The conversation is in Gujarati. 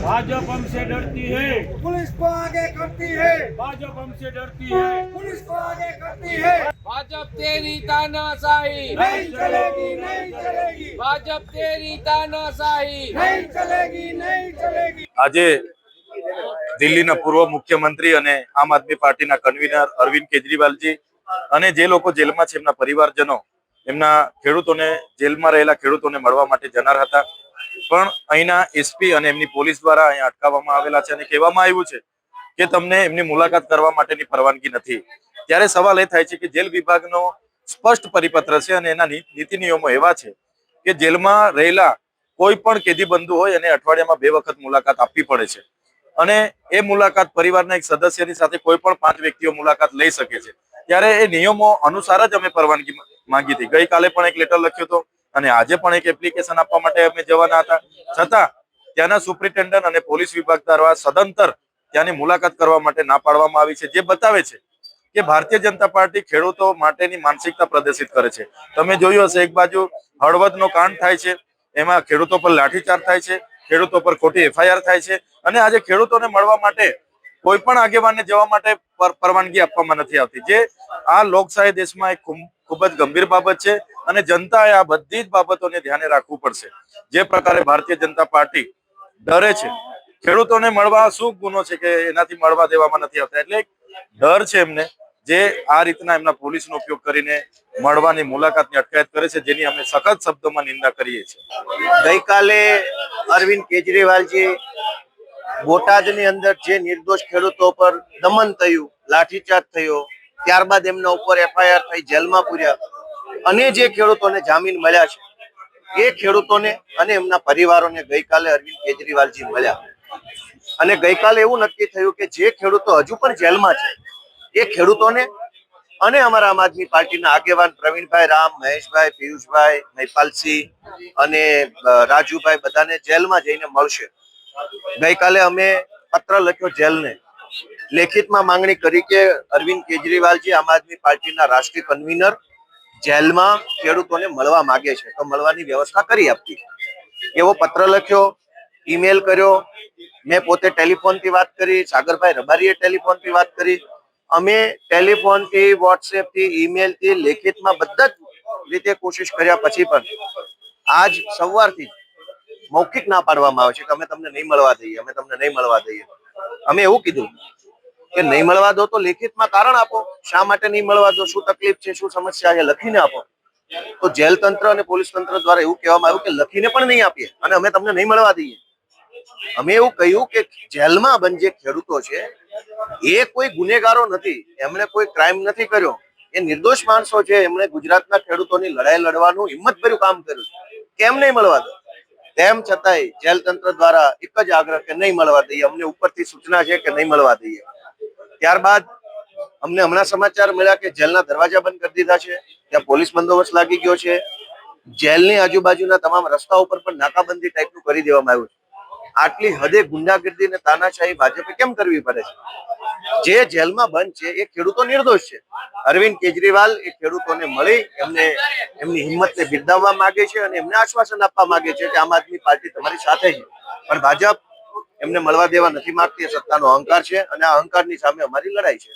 भाजपा हमसे डरती है पुलिस को आगे करती है भाजपा हमसे डरती है पुलिस को आगे करती है भाजप तेरी तानाशाही नहीं चलेगी नहीं चलेगी भाजप तेरी तानाशाही नहीं चलेगी नहीं चलेगी આજે દિલ્હીના પૂર્વ મુખ્યમંત્રી અને આમ આદમી પાર્ટીના કન્વીનર અરવિંદ કેજરીવાલજી અને જે લોકો જેલમાં છે એમના પરિવારજનો એમના ખેડૂતોને જેલમાં રહેલા ખેડૂતોને મળવા માટે જનાર હતા પણ અહીંના એસપી અને એમની પોલીસ દ્વારા અહીંયા અટકાવવામાં આવેલા છે અને કહેવામાં આવ્યું છે કે તમને એમની મુલાકાત કરવા માટેની પરવાનગી નથી. ત્યારે સવાલ એ થાય છે કે જેલ વિભાગનો સ્પષ્ટ પરિપત્ર છે અને એના નીતિ નિયમો એવા છે કે જેલમાં રહેલા કોઈ પણ કેદી બંધુ હોય એને અઠવાડિયામાં બે વખત મુલાકાત આપવી પડે છે. અને એ મુલાકાત પરિવારના એક સદસ્યની સાથે કોઈ પણ પાંચ વ્યક્તિઓ મુલાકાત લઈ શકે છે. ત્યારે એ નિયમો અનુસાર જ અમે પરવાનગી માંગી હતી. ગઈકાલે પણ એક લેટર લખ્યો હતો અને આજે પણ એક એપ્લિકેશન આપવા માટે અમે જવાના હતા. છતાં ત્યાંના સુપ્રિન્ટેન્ડન્ટ અને પોલીસ વિભાગ દ્વારા સદંતર ત્યાંની મુલાકાત કરવા માટે ના પાડવામાં આવી છે. જે બતાવે છે કે ભારતીય જનતા પાર્ટી ખેડૂતો માટેની માનસિકતા પ્રદર્શિત કરે છે. તમે જોયું હશે એક બાજુ હળવદનો કાંડ થાય છે, એમાં ખેડૂતો પર લાઠીચાર્જ થાય છે, ખેડૂતો પર ખોટી એફઆઈઆર થાય છે અને આજે ખેડૂતોને મળવા માટે કોઈ પણ આગેવાનને જવા માટે પર- પરવાનગી આપવામાં નથી આવતી. જે આ લોકશાહી દેશમાં એક ખૂબ જ ગંભીર બાબત છે. અને જનતાએ આ બધી જ બાબતોને ધ્યાને રાખવું પડશે. જે પ્રકારે ભારતીય જનતા પાર્ટી ડરે છે. ખેડૂતોને મળવા શું ગુનો છે કે એનાથી મળવા દેવામાં નથી આવતા? એટલે ડર છે એમને જે આ રીતના એમના પોલીસનો ઉપયોગ કરીને મળવાની મુલાકાતની અટકાયત કરે છે, જેની અમે સખત શબ્દોમાં નિંદા કરીએ છીએ. ગઈકાલે અરવિંદ કેજરીવાલજી બોટાદની અંદર જે નિર્દોષ ખેડૂતો પર દમન થયું, લાઠીચાર્જ થયો, ત્યારબાદ એમના ઉપર એફઆઈઆર થઈ, જેલમાં પૂર્યા. અને જે ખેડૂતોને જામીન મળ્યા છે, એ ખેડૂતોને અને એમના પરિવારોને ગઈકાલે અરવિંદ કેજરીવાલજી મળ્યા. અને ગઈકાલે એવું નક્કી થયું કે જે ખેડૂતો હજુ પણ જેલમાં છે, એ ખેડૂતોને અને અમારા આમ આદમી પાર્ટીના આગેવાન પ્રવીણભાઈ રામ, મહેશભાઈ, પિયુષભાઈ, મહિપાલસિંહ અને રાજુભાઈ બધાને જેલમાં જઈને મળશે. ગઈકાલે અમે પત્ર લખ્યો જેલને. લેખિતમાં માંગણી કરી કે અરવિંદ કેજરીવાલજી આમ આદમી પાર્ટીના રાષ્ટ્રીય કન્વીનર જેલમાં ખેડૂતોને મળવા માંગે છે, તો મળવાની વ્યવસ્થા કરી આપતી એવો પત્ર લખ્યો ઈમેલ કર્યો, મેં પોતે ટેલિફોનથી વાત કરી, સાગરભાઈ રબારીએ ટેલિફોનથી વાત કરી. અમે ટેલિફોનથી, વોટ્સએપથી ઈમેલથી લેખિતમાં બધા જ રીતે કોશિશ કર્યા પછી પણ આજ સવારથી મૌખિક ના પાડવામાં આવે છે કે અમે તમને નહીં મળવા દઈએ, અમે તમને નહીં મળવા દઈએ. અમે એવું કીધું કે નહીં મળવા દો તો લેખિતમાં કારણ આપો. શા માટે નહીં મળવા દો? શું તકલીફ છે? શું સમસ્યા છે? લખીને આપો. તો જેલ તંત્ર અને પોલીસ તંત્ર દ્વારા એવું કહેવામાં આવ્યું કે લખીને પણ નહીં આપીએ અને અમે તમને નહીં મળવા દઈએ. અમે એવું કહ્યું કે જેલમાં બંધ જે ખેડૂતો છે, એ કોઈ ગુનેગારો નથી. એમણે કોઈ ક્રાઇમ નથી કર્યો. એ નિર્દોષ માણસો છે. એમણે ગુજરાતના ખેડૂતોની લડાઈ લડવાનું હિંમતભર્યું કામ કર્યું કેમ નહીં મળવા દો? તેમ છતાંય જેલ તંત્ર દ્વારા એક જ આગ્રહ કે નહીં મળવા દઈએ. અમને ઉપરથી સૂચના છે કે નહીં મળવા દઈએ. ત્યારબાદ અમને હમણાં સમાચાર મળ્યા કે જેલના દરવાજા બંધ કરી દીધા છે, ત્યાં પોલીસ બંદોબસ્ત લાગી ગયો છે. જેલની આજુબાજુના તમામ રસ્તા ઉપર પણ નાકાબંધી ટાઈપનું કરી દેવામાં આવ્યું છે. આટલી હદે ગુંડાગીર્દી અને તાનાશાહી ભાજપે કેમ કરવી પડે છે? જે જેલમાં બંધ છે, એ ખેડૂતો નિર્દોષ છે. અરવિંદ કેજરીવાલ એ ખેડૂતોને મળી એમને એમની હિંમતને બિરદાવવા માંગે છે અને એમને આશ્વાસન આપવા માંગે છે કે આમ આદમી પાર્ટી તમારી સાથે છે. પણ ભાજપ એમને મળવા દેવા નથી માંગતી, એ સત્તાનો અહંકાર છે અને આ અહંકારની સામે અમારી લડાઈ છે.